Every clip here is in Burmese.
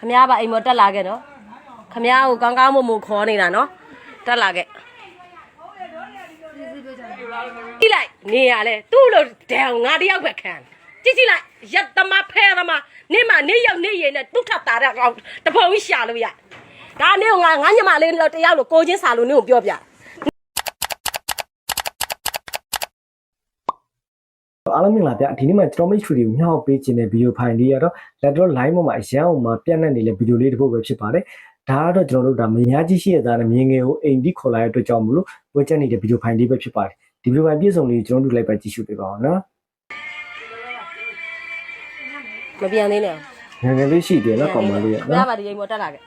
ခမ ्या ပါအိမ်မတက်လာခဲ့နော်ခမ ्या ကိုကောင်းကောင်းမွန်မွန်ခေါ်နေတာနော်တက်လာခဲ့ကြည့်လိုက်နေရလဲသူ့လိုဒံငါတယောက်ပဲခံကြည့်ကြည့်လိုက်ရက်သမားဖဲသမားနေမနေရောက်နေရင်နဲ့သူ့ထပ်တာတဲ့ကောင်တပုံကြီးရှာလို့ရဒါနေကငါငါညမလေးတယောက်လိုကိုချင်းစာလို့နေကိုပြောပြ အားလုံးမင်္ဂလာဗျဒီနေ့မှာကျွန်တော်မိတ်ဆွေတွေကိုညှောက်ပေးခြင်းတဲ့ဗီဒီယိုဖိုင်လေးကတော့ lateral line ပေါ်မှာအရန်အောင်မှာပြန့်နှံ့နေတဲ့ဗီဒီယိုလေးတစ်ပုဒ်ပဲဖြစ်ပါတယ်ဒါကတော့ကျွန်တော်တို့ဒါမများကြီးရှိရတာနဲ့မြင်ငယ်ကိုအိမ်ဒီခေါ်လာတဲ့အတွက်ကြောင့်မလို့ဝေချက်နေတဲ့ဗီဒီယိုဖိုင်လေးပဲဖြစ်ပါတယ်ဒီဗီဒီယိုဖိုင်ပြည့်စုံလေးကျွန်တော်တို့လိုက်ပါကြည့်ရှုပေးပါအောင်နော်မပြန်သေးနဲ့ငယ်ငယ်လေးရှိတယ်နော်ကောင်မလေးကခမနော်ရပါဒီအိမ်မတက်လာခဲ့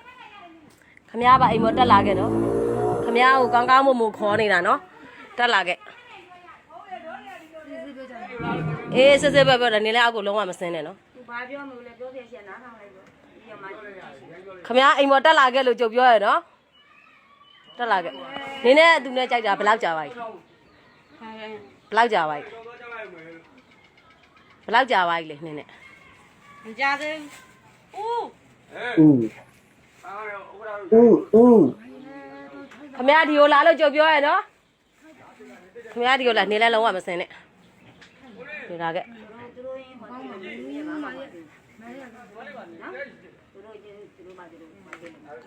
ခမရပါအိမ်မတက်လာခဲ့နော်ခမရကိုကောင်းကောင်းမွန်မွန်ခေါ်နေတာနော်တက်လာခဲ့ အေးစစ်စစ်ပဲပြောတယ်နင်လည်းအောက်ကိုလုံးဝမစင်းနဲ့နော်သူဘာပြောမလို့လဲပြောပြရရှင်နားထောင်လိုက်တော့ပြီးတော့မှခမရအိမ်ပေါ်တက်လာခဲ့လို့ကြုတ်ပြောရနော်တက်လာခဲ့နင်နဲ့သူနဲ့ကြိုက်တာဘယ်လောက်ကြာပါ ਈ ဘယ်လောက်ကြာပါ ਈ ဘယ်လောက်ကြာပါ ਈ လဲနင်နဲ့မကြသေးဘူးဦးဦးဦးဦးခမရဒီကိုလာလို့ကြုတ်ပြောရနော်ခမရဒီကိုလာနင်လည်းလုံးဝမစင်းနဲ့ ဒီလာခဲ့သူတို့ရင်းဟောတယ်မင်း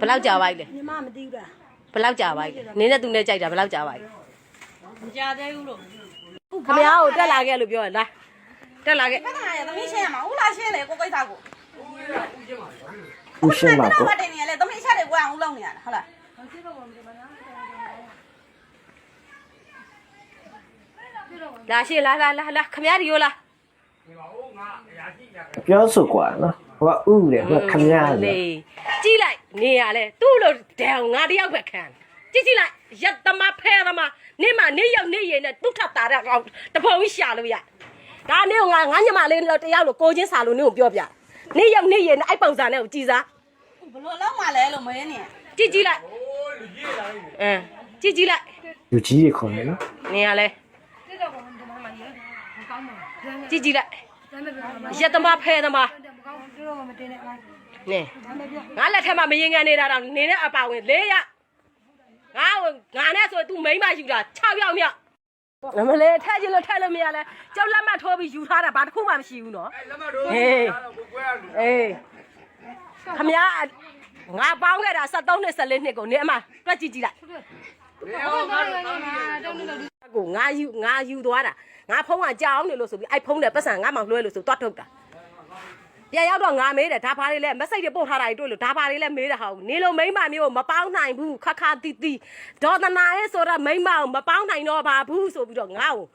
ဘယ်လောက်ကြာပါ့လဲညီမမသိဘူးလားဘယ်လောက်ကြာပါ့လဲနင်းနဲ့သူနဲ့ကြိုက်တာဘယ်လောက်ကြာပါ့လဲမကြသေးဘူးလို့ခမရကိုတက်လာခဲ့လို့ပြောရလားတက်လာခဲ့ခဏရသမီးရှင်းရမှာဦးလာရှင်းလေကိုကိစ္စကိုဦးရှင်းပါဦးရှင်းပါကိုတက်နေရလေသမီးရှင်းလေကိုအောင်ဦးလုံးနေရတာဟုတ်လား လာရှေ့လာလာလာလာခမရဒီကိုလာ ပြောဆိုกว่าနော်ဟိုကဦးတယ်ဟိုကခမရလေ လေကြည့်လိုက်နေရလဲသူ့လိုဒံငါတယောက်ပဲခံကြည့်ကြည့်လိုက်ရက်သမားဖဲသမားနေမနေရောက်နေရင်နဲ့သူ့ထပ်တာတဲ့ကောင်တပုံကြီးရှာလို့ရဒါနေကငါငါညမလေးတယောက်လိုကိုချင်းစာလို့နေကိုပြောပြနေရောက်နေရင်အဲ့ပုံစံနဲ့ကိုကြည်စား ဘလို့လုံးမလဲလို့မင်းနေ ကြည့်ကြည့်လိုက်အင်းကြည့်ကြည့်လိုက် လူကြီးတွေခေါ်တယ်နော် နေရလဲ ကြည့်ကြည့်လိုက်ရက်သမားဖဲသမားနေငါလက်ထက်မှာမရင်ငန်းနေတာတော့နေနဲ့အပါဝင်၄ရက်ငါငါနဲ့ဆို तू မိမ့်မယူတာ6ယောက်မြောက်မလေးထက်ချင်လို့ထက်လို့မရလဲကျောက်လက်မှတ်ထိုးပြီးယူထားတာဘာတစ်ခုမှမရှိဘူးနော်ဟေးအေးခမရငါပေါင်းခဲ့တာ73နှစ်14နှစ်ကိုနေအမတွက်ကြည့်ကြည့်လိုက် ကိုငါယူငါယူသွားတာငါဖုံးကကြောက်နေလို့ဆိုပြီးအဲ့ဖုံးတယ်ပတ်စံငါမှလွှဲလို့ဆိုတွတ်ထုတ်တာပြန်ရောက်တော့ငါမေးတယ်ဒါဘာတွေလဲမက်ဆေ့တွေပို့ထားတာတွေတွေ့လို့ဒါဘာတွေလဲမေးတာဟာနေလို့မိမ့်မမျိုးမပေါင်းနိုင်ဘူးခခတီတီဒေါ်သနာရဲ့ဆိုတော့မိမ့်မကိုမပေါင်းနိုင်တော့ပါဘူးဆိုပြီးတော့ငါ့ကို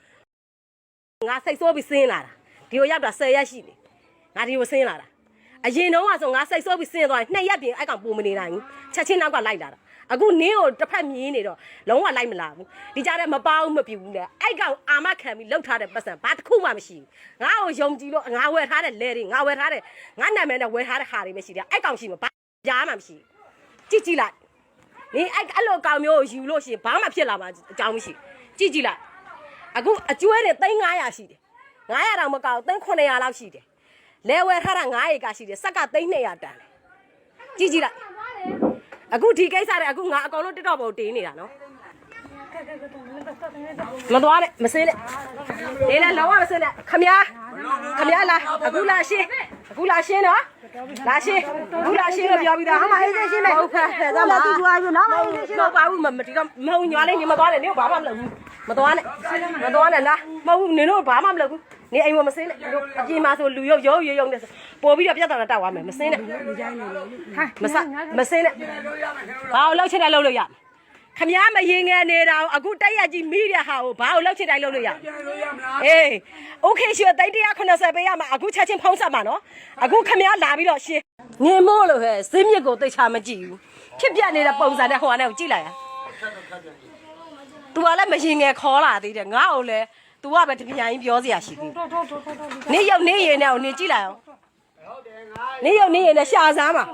ငါစိတ်ဆိုးပြီးဆင်းလာတာဒီကိုရောက်တာ10ရက်ရှိနေငါဒီကိုဆင်းလာတာအရင်တော့ကဆိုငါစိတ်ဆိုးပြီးဆင်းသွားရင်နှစ်ရက်ပြင်အဲ့ကောင်ပုံမနေနိုင်ဘူးချက်ချင်းနောက်ကလိုက်လာတာ အခုနင်းကိုတစ်ဖက်မြင်းနေတော့လုံးဝလိုက်မလာဘူးဒီကြားထဲမပေါင်းမပြူဘူးလေအဲ့ကောင်အာမခံပြီးလှုပ်ထားတဲ့ပတ်စံဘာတစ်ခုမှမရှိဘူးငါ့ကိုယုံကြည်လို့ငါဝယ်ထားတဲ့လဲတွေငါဝယ်ထားတဲ့ငါနာမည်နဲ့ဝယ်ထားတဲ့ဟာတွေပဲရှိတယ်အဲ့ကောင်ရှိမှာဘာကြားမှမရှိဘူးကြည့်ကြည့်လိုက်နင်အဲ့အဲ့လိုကောင်မျိုးကိုယူလို့ရှိရင်ဘာမှဖြစ်လာမှာအကြောင်းမရှိကြည့်ကြည့်လိုက်အခုအကျွဲတွေ3900ရှိတယ်900တောင်မကောက်3900လောက်ရှိတယ်လဲဝယ်ထားတာ900ကရှိတယ်စက်က3200တန်တယ်ကြည့်ကြည့်လိုက် အခုဒီကိစ္စတွေအခုငါအကောင်လုံးတက်တော့ပေါ်တင်းနေတာနော်မသွားနဲ့မစင်းနဲ့နေလဲလောကမစင်းနဲ့ခမ ्या ခမ ्या လာအခုလာရှင်းအခုလာရှင်းနော်လာရှင်းအခုလာရှင်းလို့ပြောပြီးသားဟာမအေးရှင်းမယ်ဟုတ်ကဲ့ဖဲသားမသူသွားပြီနော်အေးရှင်းတော့ပါဘူးမဒီတော့မဟုတ်ညာလေးနေမသွားနဲ့နေဘာမှမလုပ်ဘူးမသွားနဲ့မသွားနဲ့လားမဟုတ်ဘူးနင်တို့ဘာမှမလုပ်ဘူး နေအိမ်မမစင်းနဲ့တို့အပြင်မှာဆိုလူရုပ်ရုပ်ရုပ်ရုပ်နဲ့ပို့ပြီးတော့ပြဿနာတောက်သွားမယ်မစင်းနဲ့မစမစင်းနဲ့ဘာလို့လောက်ချင်တယ်လောက်လို့ရမယ်ခမားမရင်ငယ်နေတာအခုတိုက်ရကြီးမိတဲ့ဟာကိုဘာလို့လောက်ချစ်တိုင်းလုပ်လို့ရအေးโอเคရှင်တိုက်190ပေးရမှာအခုချက်ချင်းဖုံးဆက်မှာနော်အခုခမားလာပြီးတော့ရှင်ငင်မို့လို့ဟဲ့ဈေးမြစ်ကိုတိတ်ချမကြည့်ဘူးဖြစ်ပြနေတဲ့ပုံစံနဲ့ဟိုကနေကိုကြည့်လိုက်ရ तू ကလည်းမရင်ငယ်ခေါ်လာသေးတယ်ငါ့ကိုလည်း तू ကပဲတပြိုင်ပြောစရာရှိသေးတယ်နေရုပ်နေရင်နဲ့ကိုနေကြည့်လိုက်အောင်နေရုပ်နေရင်နဲ့ရှာစားမှာ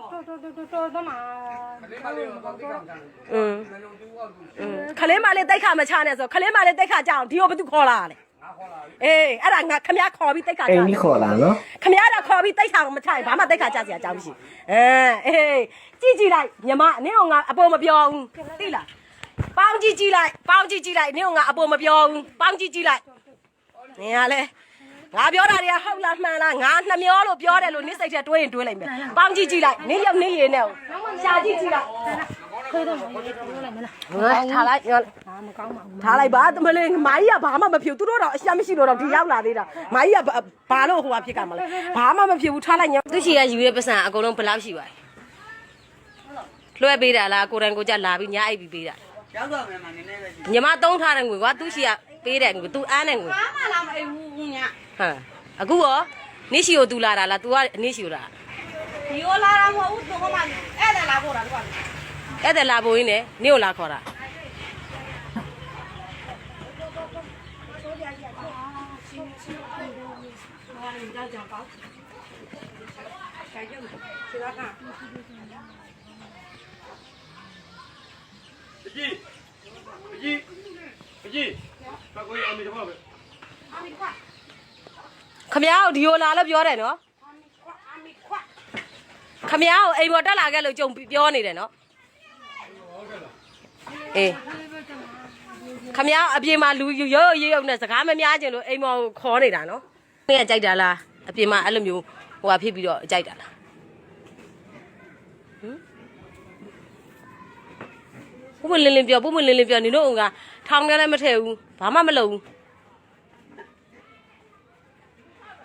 อืมอืมခလေးမလေးတိတ်ခါမချနဲ့ဆိုခလေးမလေးတိတ်ခါကြအောင်ဒီကိုဘာသူခေါ်လာလဲ အေးအဲ့ဒါငါခမရခေါ်ပြီးတိတ်ခါ အိ ကြ မ်ကြီးခေါ်လာနော် ခမရတော့ခေါ်ပြီးတိတ်ခါကိုမထိုင်ဘာမှတိတ်ခါကြစရာအကြောင်းမရှိအဲအေးကြည့်ကြည့်လိုက်ညီမနင်းကငါအပေါ်မပြောဘူးသိလားပေါင်းကြည့်ကြည့်လိုက်ပေါင်းကြည့်ကြည့်လိုက်နင်းကငါအပေါ်မပြောဘူးပေါင်းကြည့်ကြည့်လိုက် နင်ကလေငါပြောတာတွေကဟုတ်လားမှန်လားငါနှမျောလို့ပြောတယ်လို့နင်းစိတ်ထဲတွေးရင်တွေးလိုက်မယ်ပေါင်းကြည့်ကြည့်လိုက်နင်းရောက်နင်းရည်နဲ့ရှာကြည့်ကြည့်လိုက်ခွေးတော့ပြောလိုက်မလားထားလိုက်ပြောလိုက်ထားလိုက်ပါတမလေးမာကြီးကဘာမှမဖြစ်ဘူးသူတို့တော့အရှမ်းမရှိတော့တော့ဒီရောက်လာသေးတာမာကြီးကဘာလို့ဟိုကဖြစ်ကမလဲဘာမှမဖြစ်ဘူးထားလိုက်ညသူရှိကယူရပစံအကုန်လုံးဘယ်လောက်ရှိပါလဲလွှဲပေးတာလားကိုရန်ကိုကြလာပြီးညအိပ်ပြီးပေးတာရောက်တော့မယ်မနည်းနည်းပဲရှိညီမသုံးထားတဲ့ငွေကွာသူရှိက ပေးတဲ့ငွေသူအားတဲ့ငွေဘာမှလာမအိမ်ဘူးညဟမ်အခုရောနေရှိကိုသူလာတာလား तू ကနေရှိကိုလာဒီရောလာတာမဟုတ်ဘူးသူကမှအဲ့ဒါလာဖို့တာကွာအဲ့ဒါလာဖို့ရင်းနဲ့နေကိုလာခေါ်တာပကြီး အကြီးအကြီးဘာကိုရအမေတမပဲအမေခွာခမရကိုဒီယိုလာလို့ပြောတယ်နော်အမေခွာအမေခွာခမရကိုအိမ်ပေါ်တက်လာခဲ့လို့ကြုံပြောနေတယ်နော်အေးခမရအပြင်မှာလူရုပ်ရုပ်နဲ့စကားမများခြင်းလို့အိမ်ပေါ်ကိုခေါ်နေတာနော်။ဘယ်ကကြိုက်တာလားအပြင်မှာအဲ့လိုမျိုးဟိုဟာဖြစ်ပြီးတော့ကြိုက်တာလား။ ဟမ်ဘုမလင်းလင်းပြောဘုမလင်းလင်းပြောနင်တို့ကထောင်ထဲလည်းမထည့်ဘူးဘာမှမလုပ်ဘူး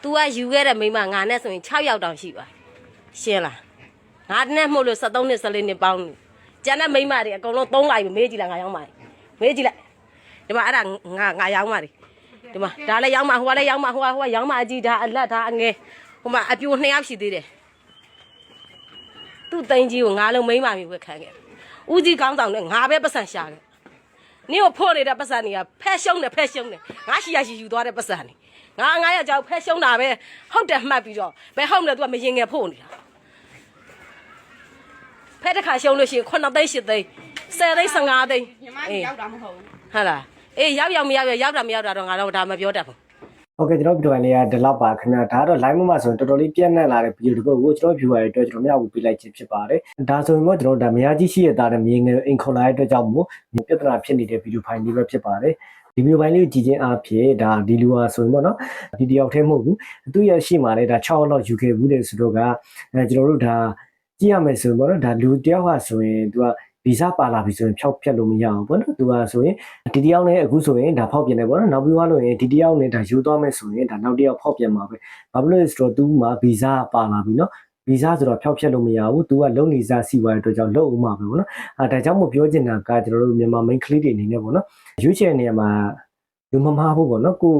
तू ကယူခဲ့တဲ့မိန်းမငါနဲ့ဆိုရင်6ယောက်တောင်ရှိပါရှင်းလားငါနဲ့မှုလို့73နှစ်14နှစ်ပေါင်းကျန်တဲ့မိန်းမတွေအကုန်လုံး3လိုက်မေးကြည့်လိုက်ငါရောက်ပါမေးကြည့်လိုက်ဒီမှာအဲ့ဒါငါငါရောက်ပါဒီမှာဒါလည်းရောက်မှဟိုကလည်းရောက်မှဟိုကဟိုကရောက်မှအကြီးဒါအလတ်ဒါအငယ်ဟိုမှာအပြို2ယောက်ရှိသေးတယ်သူ့တိန်ကြီးကိုငါလုံးမိန်းမမျိုးပဲခံခဲ့ ဦးကြီးကောင်းဆောင်နဲ့ငါပဲပတ်စံရှာခဲ့နင့်ကိုဖို့နေတဲ့ပတ်စံတွေကဖက်ရှုံးတယ်ဖက်ရှုံးတယ်ငါရှိရရှိယူသွားတဲ့ပတ်စံတွေငါငါရကြောက်ဖက်ရှုံးတာပဲဟုတ်တယ်မှတ်ပြီးတော့ဘယ်ဟုတ်မလဲ तू ကမရင်ငယ်ဖို့နေတာဖက်တစ်ခါရှုံးလို့ရှိရင်9သိန်း10သိန်း10သိန်း15သိန်းညီမကြီးရောက်တာမဟုတ်ဘူးဟုတ်လားအေးရောက်ရောက်မရောက်ရောက်ရောက်တာမရောက်တာတော့ငါတော့ဒါမပြောတတ်ဘူး ဟုတ်ကဲ့ကျွန်တော်ဗီဒီယိုလေးကဒီလောက်ပါခင်ဗျာဒါကတော့ live မှာဆိုရင်တော်တော်လေးပြန့်နှံ့လာတဲ့ဗီဒီယိုတစ်ပုဒ်ကိုကျွန်တော် viewer တွေအတွက်ကျွန်တော်မျှဝေပေးလိုက်ခြင်းဖြစ်ပါတယ်ဒါဆိုရင်တော့ကျွန်တော်ဒါမယားကြီးရှိရတာနဲ့မြင်ငယ်အိမ်ခေါ်လာတဲ့အတွက်ကြောင့်မို့ပြဿနာဖြစ်နေတဲ့ဗီဒီယိုဖိုင်လေးပဲဖြစ်ပါတယ်ဒီဗီဒီယိုဖိုင်လေးကိုကြည့်ခြင်းအဖြစ်ဒါဒီလူဟာဆိုရင်ပေါ့နော်ဒီတယောက်တည်းမဟုတ်ဘူးသူရရှိမှလည်းဒါ6လောက်ယူခဲ့ဘူးတဲ့ဆိုတော့ကအဲကျွန်တော်တို့ဒါကြည့်ရမယ်ဆိုရင်ပေါ့နော်ဒါလူတယောက်ဟာဆိုရင်သူက ဗီဇပါလာပြီဆိုရင်ဖြောက်ဖြတ်လို့မရအောင်ပေါ့နော်သူကဆိုရင်ဒီတယောက်နဲ့အခုဆိုရင်ဒါဖောက်ပြန်တယ်ပေါ့နော်နောက်ပြီးသွားလို့ရင်ဒီတယောက်နဲ့ဒါယူသွားမယ်ဆိုရင်ဒါနောက်တယောက်ဖောက်ပြန်မှာပဲဘာဖြစ်လို့လဲဆိုတော့သူမှာဗီဇပါလာပြီနော်ဗီဇဆိုတော့ဖျောက်ဖျက်လို့မရဘူး။ तू ကလုံနေစားစီဝါတဲ့အတွက်ကြောင့်လုံအောင်မှာပဲပေါ့နော်။အဲဒါကြောင့်မို့ပြောချင်တာကကျွန်တော်တို့မြန်မာ main ကလေးတွေအနေနဲ့ပေါ့နော်။ရွေးချယ်နေရာမှာ လူမမားဖို့ပေါ့နော်။ကို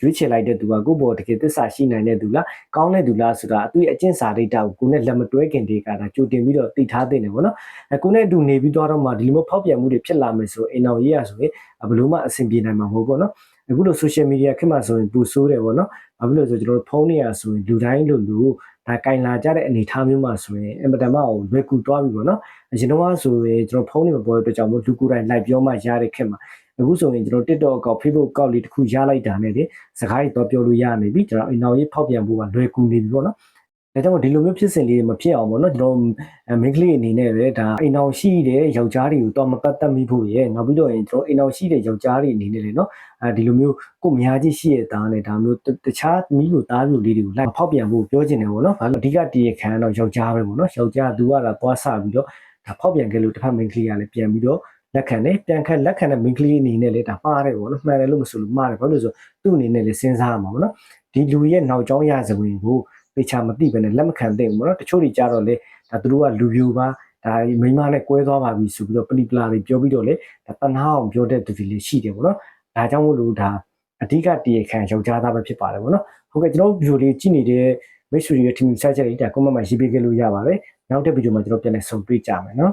ရွေးချယ်လိုက်တဲ့သူကကိုဘောတကယ်သစ္စာရှိနိုင်တဲ့သူလား။ကောင်းတဲ့သူလားဆိုတာအသူ့ရဲ့အကျင့်စာရိတ္တကိုကိုနဲ့လက်မတွဲခင်တည်းကဒါကြိုတင်ပြီးတော့သိထားသင့်တယ်ပေါ့နော်။အဲကိုနဲ့အတူနေပြီးတော့တော့မှဒီလိုမျိုးဖောက်ပြန်မှုတွေဖြစ်လာမယ်ဆိုအိမ်အောင်ရေးရဆိုရင်ဘယ်လိုမှအဆင်ပြေနိုင်မှာမဟုတ်ဘူးပေါ့နော်။အခုလို social media ခေတ်မှာဆိုရင်ပူဆိုးတယ်ပေါ့နော်။ဘာဖြစ်လို့လဲဆိုကျွန်တော်တို့ဖုန်းနေရဆိုရင်လူတိုင်းလူလူဒါကင်လာကြတဲ့အနေအထားမျိုးမှာဆိုရင်အင်မတန်မှလွယ်ကူသွားပြီပေါ့နော်အရင်တော့ဆိုရင်ကျွန်တော်ဖုန်းနေမပေါ်တဲ့အတွက်ကြောင့်မို့လူကိုယ်တိုင်လိုက်ပြောမှရတဲ့ခက်မှာ အခုဆိုရင်ကျွန်တော် TikTok ကော Facebook ကောလေးတစ်ခုရလိုက်တာနဲ့လေစကားတွေတော့ပြောလို့ရနေပြီကျွန်တော်အိမ်အောင်ရေးဖောက်ပြန်ဖို့ကလွယ်ကူနေပြီပေါ့နော်ဒါကြောင့်ဒီလိုမျိုးဖြစ်စဉ်လေးတွေမဖြစ်အောင်ပေါ့နော်ကျွန်တော်မင်းကလေးအနေနဲ့ပဲဒါအိမ်အောင်ရှိတဲ့ယောက်ျားတွေကိုတော့မပတ်သက်မိဖို့ရဲ့နောက်ပြီးတော့ရင်ကျွန်တော်အိမ်အောင်ရှိတဲ့ယောက်ျားတွေအနေနဲ့လေနော်အဲဒီလိုမျိုးကိုများကြီးရှိရတဲ့သားနဲ့ဒါမျိုးတခြားမိလို့သားမျိုးလေးတွေကိုလိုက်ဖောက်ပြန်ဖို့ပြောချင်တယ်ပေါ့နော်ဘာလို့အဓိကတည်ရခံတော့ယောက်ျားပဲပေါ့နော်ယောက်ျားသူကလာသွားဆပြီးတော့ဒါဖောက်ပြန်ခဲ့လို့တစ်ဖက်မင်းကလေးကလည်းပြန်ပြီးတော့ လက်ခံတယ်ပြန်ခက်လက်ခံတဲ့မင်းကလေးအနေနဲ့လေဒါမှားတယ်ပေါ့နော်မှန်တယ်လို့မဆိုလို့မှားတယ်ဘာလို့လဲဆိုသူ့အနေနဲ့လေစဉ်းစားရမှာပေါ့နော်ဒီလူရဲ့နောက်ကျောင်းရစဝင်ကိုပေချာမသိဘဲနဲ့လက်မခံသင့်ဘူးပေါ့နော်တချို့တွေကြတော့လေဒါသူတို့ကလူပြိုပါဒါမိမနဲ့ကွဲသွားပါပြီဆိုပြီးတော့ပလီပလာတွေပြောပြီးတော့လေဒါတနာအောင်ပြောတဲ့သူတွေလည်းရှိတယ်ပေါ့နော်ဒါကြောင့်မို့လို့ဒါအဓိကတည်ရခံယောက်ျားသားပဲဖြစ်ပါတယ်ပေါ့နော်ဟုတ်ကဲ့ကျွန်တော်ဗီဒီယိုလေးကြည့်နေတဲ့မိတ်ဆွေတွေရဲ့ team စိုက်ချက်လေးဒါ comment မှာရေးပေးခဲ့လို့ရပါတယ်နောက်တဲ့ဗီဒီယိုမှာကျွန်တော်ပြန်လည်ဆုံတွေ့ကြမယ်နော်